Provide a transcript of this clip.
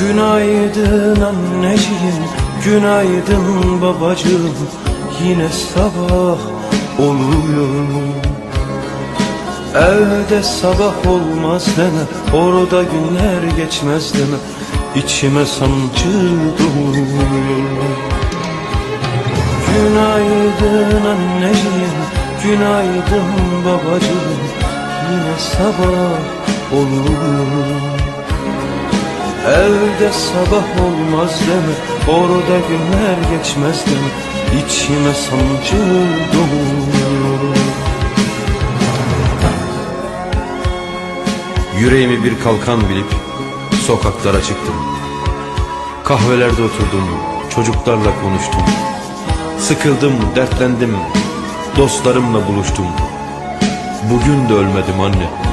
Günaydın anneciğim, günaydın babacığım. Yine sabah oluyor Evde sabah olmaz deme, orada günler geçmez deme. İçime sancı doğuyor. Günaydın anneciğim, günaydın babacığım. Yine sabah oluyor Evde sabah olmaz deme Orada günler geçmez deme İçime sancı doğuyor Yüreğimi bir kalkan bilip sokaklara çıktım. Kahvelerde oturdum, çocuklarla konuştum. Sıkıldım, dertlendim, dostlarımla buluştum. Bugün de ölmedim anne.